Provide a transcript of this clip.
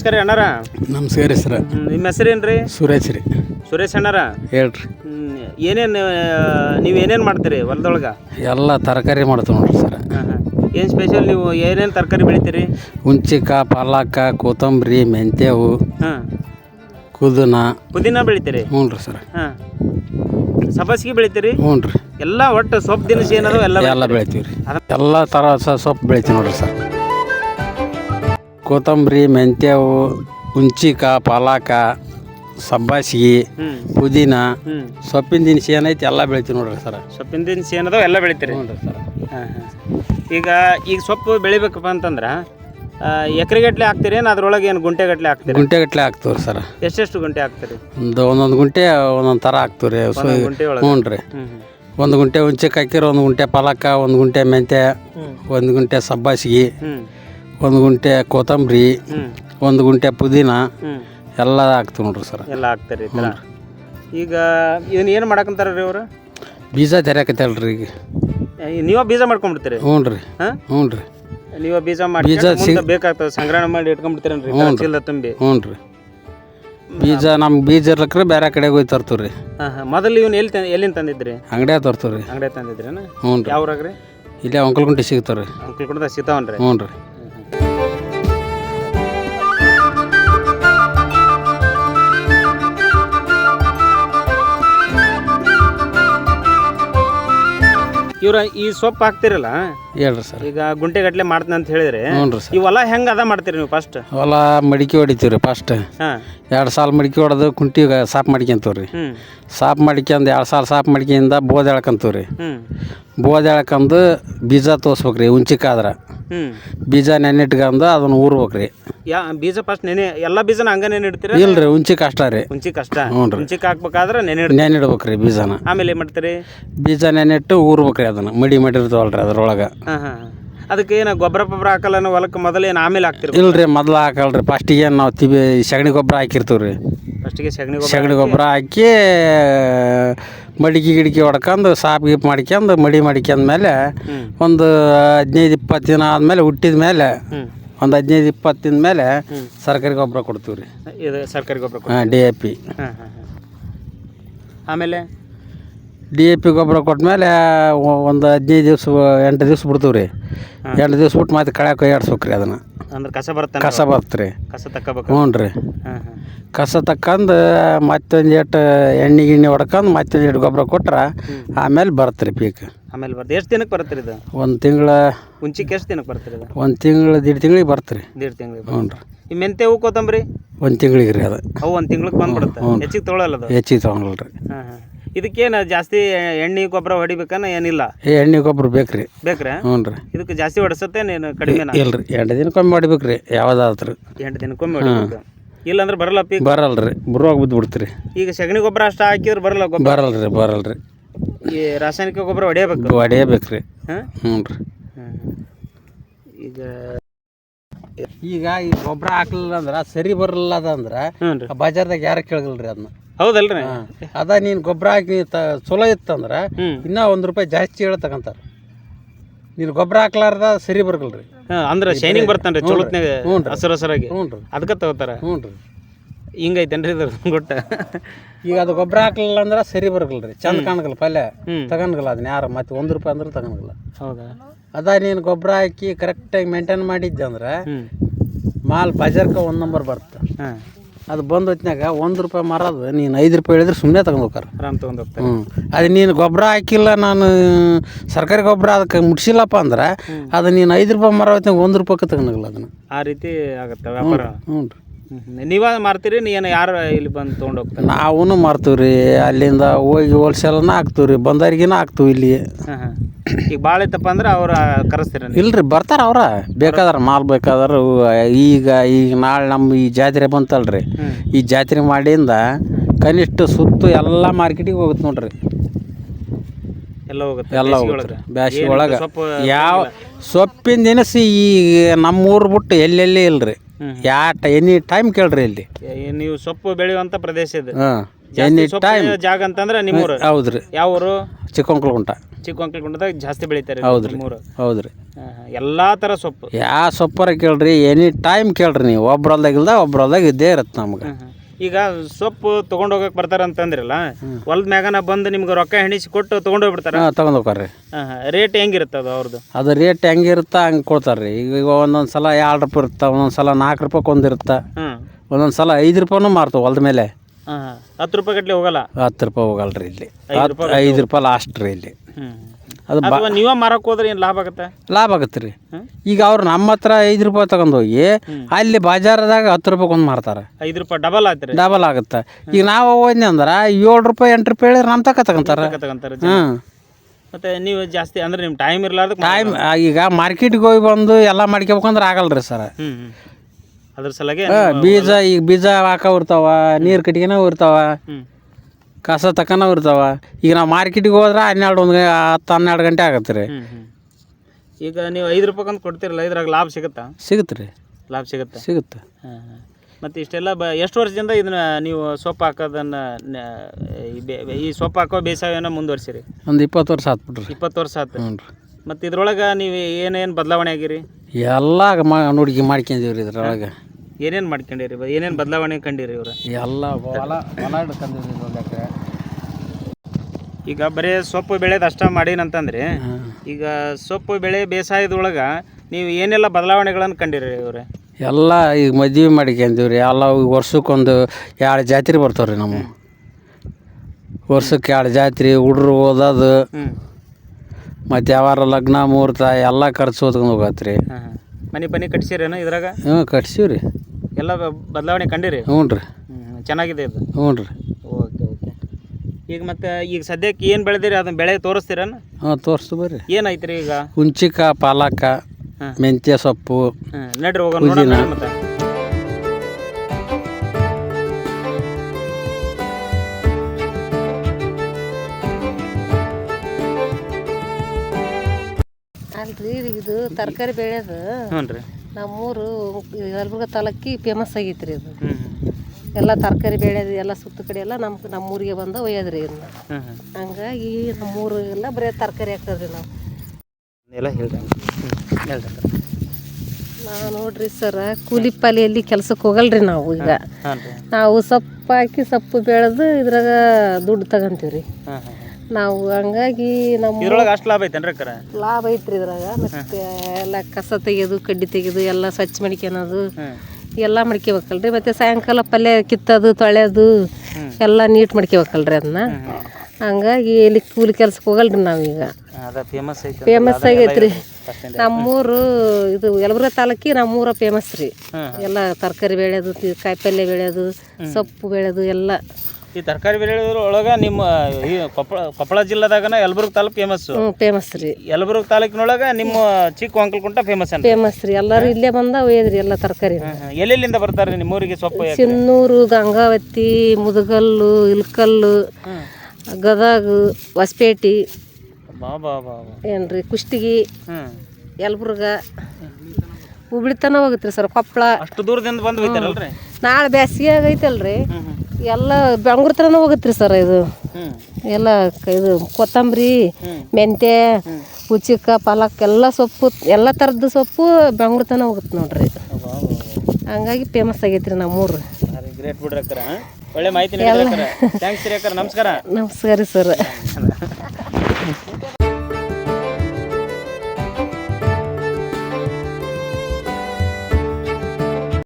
ನಮಸ್ಕಾರ ರೀ ಅಣ್ಣಾರ. ನಮಸ್ಕಾರ ಸರ್. ನಿಮ್ಮ ರೀ ಸುರೇಶ್ ರೀ. ಸುರೇಶ್ ಅಣ್ಣಾರ? ಹೇಳ್ರಿ. ಏನೇನು ನೀವು ಏನೇನು ಮಾಡ್ತೀರಿ ಹೊಲದೊಳಗೆ? ಎಲ್ಲ ತರಕಾರಿ ಮಾಡ್ತೀವಿ ನೋಡ್ರಿ ಸರ್. ಏನು ಸ್ಪೆಷಲ್ ನೀವು ಏನೇನು ತರಕಾರಿ ಬೆಳಿತೀರಿ? ಹುಂಚಿಕ ಪಾಲಕ ಕೊತ್ತಂಬರಿ ಮೆಂತ್ಯವು ಹಾಂ. ಕುದನ ಪುದೀನ ಬೆಳಿತೀರಿ? ಹ್ಞೂ ರೀ ಸರ. ಹಾಂ. ಸಬ್ಬಸಿಗೆ ಬೆಳಿತೀರಿ? ಹ್ಞೂ ರೀ. ಎಲ್ಲ ಒಟ್ಟು ಸೊಪ್ಪು ದಿನಸಿ ಏನಾದ್ರು ಎಲ್ಲ ಎಲ್ಲ ಬೆಳಿತೀವಿ ರೀ. ಎಲ್ಲ ಥರ ಸೊಪ್ಪು ಬೆಳಿತೀವಿ ನೋಡ್ರಿ ಸರ್. ಕೊತ್ತಂಬರಿ ಮೆಂತ್ಯವು ಹುಂಚಿಕ ಪಾಲಕ ಸಬ್ಬಾಸಿಗೆ ಪುದೀನ ಸೊಪ್ಪಿನ ದಿನಸಿ ಏನೈತಿ ಎಲ್ಲ ಬೆಳಿತೀವಿ ನೋಡ್ರಿ ಸರ್. ಸೊಪ್ಪಿನ ದಿನಸಿ ಏನದೋ ಎಲ್ಲ ಬೆಳಿತೀರಿ. ನೋಡ್ರಿ ಸರ್. ಹಾಂ ಹಾಂ. ಈಗ ಈಗ ಸೊಪ್ಪು ಬೆಳಿಬೇಕಪ್ಪ ಅಂತಂದ್ರೆ ಎಕರೆಗಟ್ಟಲೆ ಹಾಕ್ತೀರಿ ಏನು ಅದ್ರೊಳಗೆ ಏನು ಗುಂಟೆಗಟ್ಟಲೆ ಹಾಕ್ತೀರಿ? ಗುಂಟೆಗಟ್ಟಲೆ ಹಾಕ್ತೀವಿ ಸರ್. ಎಷ್ಟೆಷ್ಟು ಗುಂಟೆ ಹಾಕ್ತೀರಿ? ಒಂದು ಒಂದೊಂದು ಗುಂಟೆ ಒಂದೊಂದು ಥರ ಹಾಕ್ತೀವಿ ರೀ. ಹ್ಞೂ ರೀ. ಒಂದು ಗುಂಟೆ ಹುಂಚಕ್ಕೆ ಹಾಕಿರೋ ಒಂದು ಗುಂಟೆ ಪಾಲಕ ಒಂದು ಗುಂಟೆ ಮೆಂತ್ಯ ಒಂದು ಗುಂಟೆ ಸಬ್ಬಾಸಿಗೆ. ಒಂದು ಗುಂಟೆ ಕೊತ್ತಂಬರಿ ಒಂದು ಗುಂಟೆ ಪುದೀನ ಎಲ್ಲ ಹಾಕ್ತೀವಿ ನೋಡ್ರಿ ಸರ್. ಎಲ್ಲ ಹಾಕ್ತಾರೆ ಈ ಥರ ಈಗ ಇವನ್ ಏನು ಮಾಡಕಂತಾರ ರೀ ಅವರು? ಬೀಜ ತೆರೆಯಕತ್ತಲ್ರಿ ಈಗ. ನೀವ ಬೀಜ ಮಾಡ್ಕೊಂಡ್ಬಿಡ್ತೀರಿ ಹ್ಞೂ ರೀ. ಹಾಂ? ಹ್ಞೂ ರೀ. ನೀವ ಬೀಜ ಮಾಡಿ ಬೀಜ ಬೇಕಾಗ್ತದೆ ಸಂಗ್ರಹಣೆ ಮಾಡಿ ಇಟ್ಕೊಂಡ್ಬಿಡ್ತೀರನ್ರಿ ಚೀಲ ತುಂಬಿ? ಹ್ಞೂ ರೀ. ಬೀಜ ನಮ್ಮ ಬೀಜ ಇರ್ಲಕ್ರೆ ಬೇರೆ ಕಡೆಗೆ ಹೋಗಿ ತರ್ತೀವಿ ರೀ ಹಾಂ ಹಾಂ. ಮೊದಲು ಇವನ್ ಎಲ್ಲಿ ಎಲ್ಲಿಂದ ತಂದಿದ್ರಿ? ಅಂಗಡಿಯಾಗ ತರ್ತೀವಿ ರೀ ಅಂಗಡಿ ತಂದಿದ್ರೇನ? ಹ್ಞೂ ರೀ. ಯಾವ ಇಲ್ಲೇ ಅಂಕಲ್ ಗುಂಟೆ ರೀ ಅಂಕಲ್ ಕೂಡ ಸಿಗ್ತಾವನ್ರಿ? ಹ್ಞೂ ರೀ. ಇವ್ರ ಈ ಸೊಪ್ಪು ಹಾಕ್ತಿರಲ್ಲ? ಹೇಳ್ರಿ ಸರ್. ಈಗ ಗುಂಟೆಗಟ್ಲೆ ಮಾಡ್ತೀನಿ ಅಂತ ಹೇಳಿದ್ರೆ ಹ್ಞೂ ಸರ್. ಈ ಹೊಲ ಹೆಂಗ ಅದ ಮಾಡ್ತೀರಿ ನೀವು ಫಸ್ಟ್ ಹೊಲ ಮಡಿಕೆ ಹೊಡಿತೀವಿ ರೀ ಫಸ್ಟ್ ಹಾ. ಎರಡು ಸಾಲ ಮಡಿಕೆ ಹೊಡೆದು ಕುಂಟಿ ಸಾಪ್ ಮಾಡ್ಕೊಂತೀವಿ ರೀ ಹ್ಮ್. ಸಾಪ್ ಮಾಡ್ಕ್ಯಂದು ಎರಡು ಸಾಲ ಸಾಪ್ ಮಡಿಕೆಯಿಂದ ಬೋದ್ ಎಳ್ಕೊಂತೀವಿ ರೀ ಹ್ಮ್. ಬೋದ್ ಎಳ್ಕೊಂಡು ಬೀಜ ತೋರ್ಸ್ಬೇಕು ರೀ ಹುಂಚಿಕಾದ್ರೆ. ಹ್ಮ್. ಬೀಜ ನೆನ್ನಿಟ್ಕೊಂಡು ಅದನ್ನ ಊರ್ಬೇಕು ರೀ ಯಾ ಬೀಜ ಫಸ್ಟ್ ನೆನೆ ಎಲ್ಲ ಬೀಜನ ಹಂಗ ನೆನೆ ಇಡ್ತೀರ? ಇಲ್ಲ ರೀ ಹುಂಚಿಕ್ ಅಷ್ಟ ರೀ. ಉಂಚಿ ಕಷ್ಟ. ಹ್ಞೂ ರೀ. ಮುಂಚಿಕ್ ಹಾಕ್ಬೇಕಾದ್ರೆ ನೆನೆ ಇಡ್ತೀರಿ? ನೆನಿಡ್ಬೇಕು ರೀ ಬೀಜನ. ಆಮೇಲೆ ಏನ್ ಮಾಡ್ತೀರಿ? ಬೀಜ ನೆನೆಟ್ಟು ಊರ್ಬೇಕು ರೀ ಅದನ್ನು ಮಡಿ ಮಾಡಿರ್ತಾವಲ್ಲ ರೀ ಅದ್ರೊಳಗೆ. ಹಾಂ ಹಾಂ ಅದಕ್ಕೆ ಏನು ಗೊಬ್ಬರ ಪೊಬ್ಬರ ಹಾಕಲ್ಲ ಅನ್ನೋ ಹೊಲಕ್ಕೆ ಮೊದಲು ಏನು ಆಮೇಲೆ ಹಾಕ್ತಿರಿ? ಇಲ್ರಿ ಮೊದ್ಲು ಹಾಕಲ್ರಿ. ಫಸ್ಟಿಗೆ ನಾವು ತಿಬಿ ಸಗಣಿ ಗೊಬ್ಬರ ಹಾಕಿರ್ತೀವಿ ರೀ ಫಸ್ಟಿಗೆ ಸಗಣಿ ಗೊಬ್ಬರ ಸಗಣಿ ಗೊಬ್ಬರ ಹಾಕಿ ಮಡಿಕೆ ಗಿಡಿಕೆ ಹೊಡ್ಕೊಂಡು ಸಾಪ್ ಗೀಪ್ ಮಾಡ್ಕೊಂಡು ಮಡಿ ಮಾಡ್ಕೊಂಡ್ಮೇಲೆ ಮೇಲೆ ಒಂದು ಹದಿನೈದು ಇಪ್ಪತ್ತು ದಿನ ಆದಮೇಲೆ ಹುಟ್ಟಿದ ಮೇಲೆ ಒಂದು ಹದಿನೈದು ಇಪ್ಪತ್ತು ದಿನ ಮೇಲೆ ಸರ್ಕಾರಿ ಗೊಬ್ಬರ ಕೊಡ್ತೀವಿ ರೀ. ಇದು ಸರ್ಕಾರಿ ಗೊಬ್ಬರ ಹಾಂ ಡಿ ಎ ಪಿ. ಆಮೇಲೆ? ಡಿ ಎ ಪಿ ಗೊಬ್ಬರ ಕೊಟ್ಮೇಲೆ ಒಂದು ಹದಿನೈದು ದಿವ್ಸ ಎಂಟು ದಿವ್ಸ ಬಿಡ್ತೀವಿ ರೀ. ಎಂಟು ದಿವ್ಸ ಬಿಟ್ಟು ಮತ್ತೆ ಕಳೆ ಕೊಯ್ಯಾಡ್ಸ್ಬೇಕು ರೀ ಅದನ್ನು. ಅಂದ್ರೆ ಕಸ ಬರುತ್ತೆ ಕಸ ಬರುತ್ತೆ ರೀ. ಕಸ ತಕ್ಕಬೇಕು? ಹ್ಞೂ ರೀ. ಕಸ ತಕ್ಕಂದು ಮತ್ತೊಂದು ಏಟು ಎಣ್ಣೆ ಗಿಣ್ಣೆ ಹೊಡ್ಕೊಂಡು ಮತ್ತೊಂದು ಏಟು ಗೊಬ್ಬರ ಕೊಟ್ರೆ ಆಮೇಲೆ ಬರ್ತ್ರಿ ಪೀಕ್. ಆಮೇಲೆ ಬರ್ತದೆ ಎಷ್ಟು ದಿನಕ್ಕೆ ಬರುತ್ತೆ ರೀ ಇದು? ಒಂದು ತಿಂಗಳ ಮುಂಚಿಗೆ ಎಷ್ಟು ದಿನಕ್ಕೆ ಬರ್ತೀರಿ ಇದು? ಒಂದು ತಿಂಗಳು ದೀಡ್ ತಿಂಗಳಿಗೆ ಬರ್ತೀರಿ ದೇಡ್ ತಿಂಗಳಿಗೆ ಹ್ಞೂ ರೀ. ಈ ಮೆಂತೆ ಹೂ ಕೊತ್ತಂಬರಿ? ಒಂದು ತಿಂಗಳಿಗೆ ರೀ ಅದು. ಅವು ಒಂದು ತಿಂಗ್ಳಿಗೆ ಬಂದ್ಬಿಡುತ್ತೆ. ಹೆಚ್ಚಿಗೆ ತೊಗೊಳಲ್ಲ ಅದು ಹೆಚ್ಚಿಗೆ ತೊಗೊಳಲ್ಲ ರೀ ಹಾಂ ಹಾಂ ಇದಕ್ಕೇನು ಜಾಸ್ತಿ ಎಣ್ಣೆ ಗೊಬ್ಬರ ಹೊಡಿಬೇಕನ್ನ ಏನಿಲ್ಲ? ಏ ಎಣ್ಣೆ ಗೊಬ್ಬರ ಬೇಕ್ರಿ. ರೀ ಬೇಕ್ರಾ? ಹ್ಞೂ ರೀ. ಇದಕ್ಕೆ ಜಾಸ್ತಿ ಹೊಡಿಸುತ್ತೆ ನೀನು ಕಡಿಮೆನ? ಇಲ್ರಿ ರೀ ದಿನಕ್ಕೆ ದಿನಕ್ಕೊಮ್ಮೆ ಹೊಡಿಬೇಕ್ರಿ ರೀ ಯಾವುದಾದ್ರು. ಎಂಟು ದಿನಕ್ಕೊಮ್ಮೆ ಹೊಡಿಬೇಕು. ಇಲ್ಲಾಂದ್ರೆ ಬರಲ್ಲ ಪೀಕ್ ಬರಲ್ಲ ರೀ ಬರುವಾಗ ಬಿದ್ದು ಬಿಡ್ತೀರಿ ಈಗ ಸಗಣಿ ಗೊಬ್ಬರ ಅಷ್ಟು ಹಾಕಿದ್ರೆ ಬರಲ್ಲ ಗೊಬ್ಬರ? ಬರಲ್ರಿ ರೀ ಬರಲ್ಲ ರೀ. ಈ ರಾಸಾಯನಿಕ ಗೊಬ್ಬರ ಹೊಡಿಯಬೇಕು? ಹೊಡೆಯಬೇಕು ರೀ. ಹಾಂ? ಹ್ಞೂ ರೀ. ಈಗ ಈಗ ಈ ಗೊಬ್ಬರ ಹಾಕ್ಲಿಲ್ಲ ಅಂದ್ರೆ ಸರಿ ಬರಲ್ಲ ಅಂದ್ರೆ ಹ್ಞೂ ರೀ. ಬಜಾರ್ದಾಗ ಯಾರು ಕೇಳಲ್ರಿ ರೀ ಅದನ್ನ ಹೌದಲ್ರಿ? ಅದ ನೀನು ಗೊಬ್ಬರ ಹಾಕಿ ತ ಚಲೋ ಇತ್ತಂದ್ರೆ ಇನ್ನೂ ಒಂದು ರೂಪಾಯಿ ಜಾಸ್ತಿ ಹೇಳ ತಗೊಂತಾರ ನೀನು ಗೊಬ್ಬರ ಹಾಕ್ಲಾರ್ದ ಸರಿ ಬರ್ಗಲ್ರಿ. ಅಂದ್ರೆ ಶೈನಿಂಗ್ ಬರ್ತಾನೆ ರೀ ಚೊಲೋತ್ನಾಗ. ಹಸಿರು ಹಸಿರಾಗಿ. ಹ್ಞೂ ರೀ ಅದಕ್ಕೆ ತಗೋತಾರ. ಹ್ಞೂ ರೀ ಹಿಂಗೈತೇನ್ರಿ ಇದ್ರ ಗೊಟ್ಟ? ಈಗ ಅದು ಗೊಬ್ಬರ ಹಾಕ್ಲಿಲ್ಲ ಅಂದ್ರೆ ಸರಿ ಬರ್ಗಲ್ರಿ. ಚಂದ ಕಾಣಗಲ್ಲ ಪಲ್ಯ. ತಗೊಂಡ್ಗಲ್ಲ ಅದನ್ನ ಯಾರು ಮತ್ತೆ ಒಂದು ರೂಪಾಯಿ ಅಂದ್ರೆ ತಗೊಂಡ್ಗಲ್ಲ ಹೌದಾ? ಅದ ನೀನು ಗೊಬ್ಬರ ಹಾಕಿ ಕರೆಕ್ಟಾಗಿ ಮೇಂಟೈನ್ ಮಾಡಿದ್ದೆ ಅಂದ್ರೆ ಮಾಲ್ ಬಜಾರ್ಕ ಒಂದು ನಂಬರ್ ಬರುತ್ತೆ. ಹಾಂ. ಅದು ಬಂದ ಹೊತ್ನ್ಯಾಗ ಒಂದು ರೂಪಾಯಿ ಮಾರೋದು ನೀನು ಐದು ರೂಪಾಯಿ ಹೇಳಿದ್ರೆ ಸುಮ್ಮನೆ ತಗೊಂಡು ಹೋಗ್ತಾರೆ. ಆರಾಮ್ ತೊಗೊಂಡು ಹೋಗ್ತಾರೆ. ಹ್ಞೂ ಅದು ನೀನು ಗೊಬ್ಬರ ಹಾಕಿಲ್ಲ ನಾನು ಸರ್ಕಾರಿ ಗೊಬ್ಬರ ಅದಕ್ಕೆ ಮುಟ್ಸಿಲ್ಲಪ್ಪ ಅಂದ್ರೆ ಅದು ನೀನು ಐದು ರೂಪಾಯಿ ಮಾರೋ ಹೊತ್ನಾಗ ಒಂದು ರೂಪಾಯಿಗೆ ತಗೊಂಡಲ್ಲ ಅದನ್ನು. ಆ ರೀತಿ ಆಗತ್ತೆ ವ್ಯಾಪಾರ. ಹ್ಞೂ ರೀ. ನೀವ ಮಾರ್ತೀರಿ ನೀ ಏನು ಯಾರು ಇಲ್ಲಿ ಬಂದು ತೊಗೊಂಡು ಹೋಗ್ತಾರೆ ನಾವೂ ಮಾರ್ತೀವಿ ರೀ ಅಲ್ಲಿಂದ ಹೋಗಿ ಹೋಲ್ಸೇಲನ್ನ ಹಾಕ್ತೀವಿ ರೀ ಬಂದವ್ರಿಗಿನ ಹಾಕ್ತೀವಿ ಇಲ್ಲಿ ಈಗ ಭಾಳ ಇತ್ತಪ್ಪ ಅಂದ್ರೆ ಅವ್ರು ಕರೆಸ್ತೀರ ಇಲ್ರಿ ಬರ್ತಾರ ಅವ್ರ. ಬೇಕಾದ್ರೆ ಮಾಲ್ ಬೇಕಾದ್ರೆ ಈಗ ಈಗ ನಾಳೆ ನಮ್ಮ ಈ ಜಾತ್ರೆ ಬಂತಲ್ರಿ. ಈ ಜಾತ್ರೆ ಮಾಡಿಂದ ಕನಿಷ್ಠ ಸುತ್ತು ಎಲ್ಲ ಮಾರ್ಕೆಟಿಗೆ ಹೋಗುತ್ತೆ ನೋಡ್ರಿ. ಎಲ್ಲ ಹೋಗುತ್ತೆ ಎಲ್ಲ ಹೋಗುತ್ತೆ ಒಳಗೆ. ಬ್ಯಾಸಿಗೆ ಒಳಗೆ. ಯಾವ ಸೊಪ್ಪಿನ ದಿನಸಿ ಈ ನಮ್ಮೂರು ಬಿಟ್ಟು ಎಲ್ಲೆಲ್ಲೇ ಇಲ್ರಿ. ಯಾ ಎನಿ ಟೈಮ್ ಕೇಳ್ರಿ ಇಲ್ಲಿ. ಏ- ನೀವು ಸೊಪ್ಪು ಬೆಳೆಯುವಂತ ಪ್ರದೇಶ ಇದು. ಹಾಂ ಎನಿ ಸೊಪ್ಪು ಟೈಮ್ ಬೆಳೆಯೋ ಜಾಗ ಅಂತಂದ್ರೆ ನಿಮ್ಮೂರು. ಹೌದ್ರಿ. ಯಾವ ಊರು ಚಿಕ್ಕಂಕ್ಲಗುಂಟ ಚಿಕ್ಕವಂಕಲ್ಗುಂಡದಾಗ ಜಾಸ್ತಿ ಬೆಳಿತಾರೆ ಹೌದ್ರಿ. ನಿಮ್ಮೂರು. ಹೌದ್ರಿ. ಹಾ, ಹಾ. ಎಲ್ಲಾ ತರ ಸೊಪ್ಪು. ಯಾ ಸೊಪ್ಪರ ಕೇಳ್ರಿ ಎನಿ ಟೈಮ್ ಕೇಳ್ರಿ ನೀವು. ಒಬ್ರಲ್ದಾಗಿಲ್ದ ಒಬ್ರಲ್ದಾಗ ಇದ್ದೇ ಇರತ್ತೆ ನಮ್ಗೆ. ಈಗ ಸೊಪ್ಪು ತಗೊಂಡ್ ಹೋಗಕ್ ಬರ್ತಾರ ಅಂತಂದ್ರಲ್ಲ ಹೊಲದ ಮ್ಯಾಗನ ಬಂದು ನಿಮ್ಗೆ ರೊಕ್ಕ ಹೆಣಿಸಿ ಕೊಟ್ಟು ತಗೊಂಡ್ ಹೋಗ್ಬಿಡ್ತಾರ? ಹಾಂ ತಗೊಂಡ್ ಹೋಗ್ರಿ ರೇಟ್ ಹೆಂಗಿರುತ್ತೆ ಅದು ಅವ್ರದ್ದು ಅದು ರೇಟ್ ಹೆಂಗಿರುತ್ತಾ ಹಂಗೆ ಕೊಡ್ತಾರೆ ರೀ ಈಗ ಒಂದೊಂದು ಸಲ ಎರಡು ರೂಪಾಯಿ ಇರುತ್ತೆ ಒಂದೊಂದು ಸಲ ನಾಲ್ಕು ರೂಪಾಯಿ ಒಂದು ಇರುತ್ತೆ ಹ್ಮ್ ಒಂದೊಂದು ಸಲ ಐದು ರೂಪಾಯಿನೂ ಮಾರ್ತವೆ ಹೊಲದ ಮೇಲೆ. ಹತ್ತು ರೂಪಾಯಿ ಗಟ್ಟಲೆ ಹೋಗಲ್ಲ? ಹತ್ತು ರೂಪಾಯಿ ಹೋಗಲ್ರಿ ಇಲ್ಲಿ. ಐದು ರೂಪಾಯಿ ಲಾಸ್ಟ್ ರೀ ಇಲ್ಲಿ. ಅದು ಬಾ ಅಥವಾ ನೀವ ಮಾರಕ್ ಹೋದ್ರೆ ಏನು ಲಾಭ ಆಗತ್ತೆ? ಲಾಭ ಆಗುತ್ತೆ ರೀ. ಈಗ ಅವ್ರು ನಮ್ಮ ಹತ್ರ ಐದು ರೂಪಾಯಿ ತಗೊಂಡೋಗಿ ಅಲ್ಲಿ ಬಾಜಾರದಾಗ ಹತ್ತು ರೂಪಾಯಿ ಒಂದು ಮಾರ್ತಾರೆ. ಐದು ರೂಪಾಯಿ ಡಬಲ್ ಆತ್ರಿ ಡಬಲ್ ಆಗುತ್ತೆ. ಈಗ ನಾವು ಹೋದ್ನಿ ಅಂದ್ರೆ ಏಳು ರೂಪಾಯಿ ಎಂಟು ರೂಪಾಯಿ ಹೇಳಿ ನಮ್ಮ ತಕ ತಗೊಂತಾರೆ. ತಗೊಂತಾರ ಹ್ಞೂ ಮತ್ತೆ ನೀವು ಜಾಸ್ತಿ ಅಂದ್ರೆ ನಿಮ್ಮ ಟೈಮ್ ಇರ್ಲಾರ್ದ ಟೈಮ್ ಈಗ ಮಾರ್ಕೆಟ್ಗೆ ಹೋಗಿ ಬಂದು ಎಲ್ಲ ಮಾಡ್ಕೋಬೇಕಂದ್ರೆ ಆಗಲ್ಲ ರೀ ಸರ್ ಹ್ಮ್ ಹ್ಮ್. ಅದ್ರ ಸಲಗೆ ಬೀಜ ಈಗ ಬೀಜ ಹಾಕೋ ಇರ್ತಾವ ನೀರು ಕಟ್ಟಿಗೆನೂ ಇರ್ತಾವ. ಹ್ಮ್. ಕಸ ತಕ್ಕನವು ಇರ್ತಾವ. ಈಗ ನಾವು ಮಾರ್ಕೆಟಿಗೆ ಹೋದ್ರೆ ಹನ್ನೆರಡು ಒಂದು ಹತ್ತು ಹನ್ನೆರಡು ಗಂಟೆ ಆಗತ್ತೆ ರೀ. ಈಗ ನೀವು ಐದು ರೂಪಾಯಿ ಅಂತ ಕೊಡ್ತಿರಲ್ಲ ಇದ್ರಾಗ ಲಾಭ ಸಿಗುತ್ತಾ? ಸಿಗುತ್ತೆ ರೀ. ಲಾಭ ಸಿಗುತ್ತೆ? ಸಿಗುತ್ತೆ. ಮತ್ತು ಇಷ್ಟೆಲ್ಲ ಬ ಎಷ್ಟು ವರ್ಷದಿಂದ ಇದನ್ನ ನೀವು ಸೊಪ್ಪು ಹಾಕೋದನ್ನ ಈ ಸೊಪ್ಪು ಹಾಕೋ ಬೇಸಾಯನ ಮುಂದುವರ್ಸಿರಿ? ಒಂದು ಇಪ್ಪತ್ತು ವರ್ಷ ಆತ್ಬಿಟ್ರಿ ಇಪ್ಪತ್ತು ವರ್ಷ ಆತು ಹ್ಞೂ ರೀ. ಮತ್ತು ಇದ್ರೊಳಗೆ ನೀವು ಏನೇನು ಬದಲಾವಣೆ ಆಗಿರಿ? ಎಲ್ಲ ಮಾ ನುಡುಗಿ ಮಾಡ್ಕೊಂಡೀವಿ ರೀ ಇದ್ರೊಳಗೆ. ಏನೇನು ಮಾಡ್ಕೊಂಡಿರಿ ಏನೇನು ಬದಲಾವಣೆ ಕಂಡಿರಿ ಇವ್ರು? ಎಲ್ಲ ಹೊಲ ಹೊಲ ಒಂದು ಎಕರೆ ಈಗ ಬರೀ ಸೊಪ್ಪು ಬೆಳೆದು ಅಷ್ಟ ಮಾಡೀನಂತಂದ್ರೆ ಈಗ ಸೊಪ್ಪು ಬೆಳೆ ಬೇಸಾಯದೊಳಗೆ ನೀವು ಏನೆಲ್ಲ ಬದಲಾವಣೆಗಳನ್ನು ಕಂಡಿರಿ ಇವ್ರೆ ಎಲ್ಲ ಈಗ ಮದ್ವೆ ಮಾಡ್ಕೊಂತೀವಿ ರೀ ಎಲ್ಲ ಈಗ ವರ್ಷಕ್ಕೊಂದು ಎರಡು ಜಾತ್ರೆ ಬರ್ತಾವ್ರಿ ನಮ್ಮ. ವರ್ಷಕ್ಕೆ ಎರಡು ಜಾತ್ರೆ ಹುಡ್ರು ಓದೋದು ಮತ್ತು ಯಾವಾರ ಲಗ್ನ ಮುಹೂರ್ತ ಎಲ್ಲ ಖರ್ಚು ಓದ್ಕೊಂಡು ಹೋಗತ್ತೆ ರೀ ಮನೆ ಪನಿ ಕಟ್ಸಿರೇನು ಇದ್ರಾಗ? ಹ್ಞೂ ಕಟ್ಸೀವಿ ರೀ ಎಲ್ಲ ಬದಲಾವಣೆ ಕಂಡಿರಿ? ಹ್ಞೂ ರೀ ಚೆನ್ನಾಗಿದೆ ಇದು. ಹ್ಞೂ ರೀ ಈಗ ಮತ್ತೆ ಈಗ ಸದ್ಯಕ್ಕೆ ಏನು ಬೆಳೆದಿರಿ? ಅದನ್ನ ಬೆಳೆ ತೋರಿಸ್ತೀರನ ಹಾಂ ತೋರಿಸ್ತು ಬರ್ರಿ. ಏನೈತ್ರಿ ಈಗ? ಹುಂಚಿಕ ಪಾಲಕ ಹಾಂ. ಮೆಂತ್ಯ ಸೊಪ್ಪು ಹಾ, ನಡ್ರಿ ಹೋಗೋಣ ನೋಡೋಣ ಮತ್ತೆ. ಅಲ್ರಿ ಇದು ತರಕಾರಿ ಬೆಳೆಯೋದು. ಹ್ಞೂ ರೀ ನಮ್ಮೂರು ಯಲಬುರ್ಗ ತಾಲೂಕಿ ಫೇಮಸ್ ಆಗೈತ್ರಿ ಇದು ಹ್ಞೂ ಎಲ್ಲ ತರಕಾರಿ ಬೆಳೆಯೋದು ಎಲ್ಲ ಸುತ್ತ ಕಡೆ ಎಲ್ಲ ನಮ್ಮ ನಮ್ಮೂರಿಗೆ ಬಂದು ಒಯ್ಯೋದ್ರಿ ಇದನ್ನ ಹಂಗಾಗಿ ನಮ್ಮೂರು ಎಲ್ಲ ಬರೀ ತರಕಾರಿ ಹಾಕ್ತದ್ರಿ ನಾವು. ಎಲ್ಲ ಹೇಳ್ರಿ ನಾವು ನೋಡ್ರಿ ಸರ ಕೂಲಿ ಪಾಲಿಯಲ್ಲಿ ಕೆಲ್ಸಕ್ಕೆ ಹೋಗಲ್ರಿ ನಾವು ಈಗ. ನಾವು ಸೊಪ್ಪು ಹಾಕಿ ಸೊಪ್ಪು ಬೆಳೆದು ಇದ್ರಾಗ ದುಡ್ಡು ತಗೊಂತೀವಿ ರೀ ಹಾಂ ಹಾಂ. ನಾವು ಹಂಗಾಗಿ ನಮ್ಮ ಇದ್ರೊಳಗೆ ಅಷ್ಟು ಲಾಭ ಐತೇನ್ರಿ ಅಕ್ಕರ? ಲಾಭ ಐತ್ರಿ ಇದ್ರಾಗ. ಮತ್ತೆ ಎಲ್ಲ ಕಸ ತೆಗೆಯೋದು ಕಡ್ಡಿ ತೆಗೆಯೋದು ಎಲ್ಲ ಸ್ವಚ್ಛ ಮಾಡ್ಕೊಳೋದು ಎಲ್ಲ ಮಾಡ್ಕೋಬೇಕಲ್ರಿ ಮತ್ತೆ ಸಾಯಂಕಾಲ ಪಲ್ಯ ಕಿತ್ತೋದು ತೊಳೆಯೋದು ಎಲ್ಲ ನೀಟ್ ಮಾಡ್ಕೋಬೇಕಲ್ರಿ ಅದನ್ನ ಹಂಗಾಗಿ ಇಲ್ಲಿ ಕೂಲಿ ಕೆಲ್ಸಕ್ಕೆ ಹೋಗಲ್ರಿ ನಾವೀಗ ಫೇಮಸ್ ಆಗೈತ್ರಿ. ನಮ್ಮೂರು ಇದು ಯಲಬುರ್ಗ ತಾಲೂಕಿ ನಮ್ಮೂರ ಫೇಮಸ್ ರೀ. ಎಲ್ಲ ತರಕಾರಿ ಬೆಳೆಯೋದು ಕಾಯಿಪಲ್ಯ ಬೆಳೆಯೋದು ಸೊಪ್ಪು ಬೆಳೆಯೋದು ಎಲ್ಲ ಈ ತರಕಾರಿ ಬೆಳೆಯೋದ್ರೊಳಗೆ ನಿಮ್ಮ ಈ ಕೊಪ್ಪಳ ಕೊಪ್ಪಳ ಜಿಲ್ಲೆದಾಗನ ಯಲಬುರ್ಗ ತಾಲೂಕು ಫೇಮಸ್ ಫೇಮಸ್ ರೀ. ಯಲಬುರ್ಗ ತಾಲೂಕಿನೊಳಗೆ ನಿಮ್ಮ ಚಿಕ್ಕ ಅಂಕಲ್ಕುಂಟ ಫೇಮಸ್ ಅಂತ ಫೇಮಸ್ ರೀ. ಎಲ್ಲರೂ ಇಲ್ಲೇ ಬಂದ ಒಯ್ಯದ್ರಿ ಎಲ್ಲ ತರಕಾರಿ? ಎಲ್ಲೆಲ್ಲಿಂದ ಬರ್ತಾರೆ ನಿಮ್ಮೂರಿಗೆ ಸೊಪ್ಪು ಯಾಕೆ ಚಿನ್ನೂರು ಗಂಗಾವತಿ ಮುದಗಲ್ಲು ಇಲ್ಕಲ್ಲು ಗದಗ ಹೊಸಪೇಟಿ. ಏನ್ರಿ? ಕುಷ್ಟಗಿ ಯಲಬುರ್ಗ. ಹುಬ್ಳಿ ತನ ಹೋಗುತ್ತೆ ಸರ್ ಕೊಪ್ಪಳ ಅಷ್ಟು ದೂರದಿಂದ ಬಂದು ಹೋಯ್ತಾರಲ್ರಿ? ನಾಳೆ ಬೇಸಿಗೆ ಆಗೈತಲ್ರಿ. ಎಲ್ಲ ಬೆಂಗ್ಳೂರ್ ತನ ಹೋಗುತ್ತೆ ಸರ್ ಇದು. ಎಲ್ಲ ಕ- ಇದು ಕೊತ್ತಂಬರಿ ಮೆಂತ್ಯ ಉಚಿಕ ಪಾಲಕ್ ಎಲ್ಲ ಸೊಪ್ಪು ಎಲ್ಲ ಥರದ್ದು ಸೊಪ್ಪು ಬೆಂಗ್ಳೂರ್ ತನ ಹೋಗುತ್ತೆ ನೋಡ್ರಿ. ಹಂಗಾಗಿ ಫೇಮಸ್ ಆಗೈತ್ರಿ ನಮ್ಮೂರು. ಗ್ರೇಟ್ ಬಿಡ್ರಿ ಅಕ್ಕರ ಒಳ್ಳೆ ಮಾಹಿತಿ ನೀಡಿದ್ರಿ ಅಕ್ಕರ. ಥ್ಯಾಂಕ್ಸ್ ರೀ ಅಕ್ಕರ ನಮಸ್ಕಾರ. ನಮಸ್ಕಾರ ಸರ್.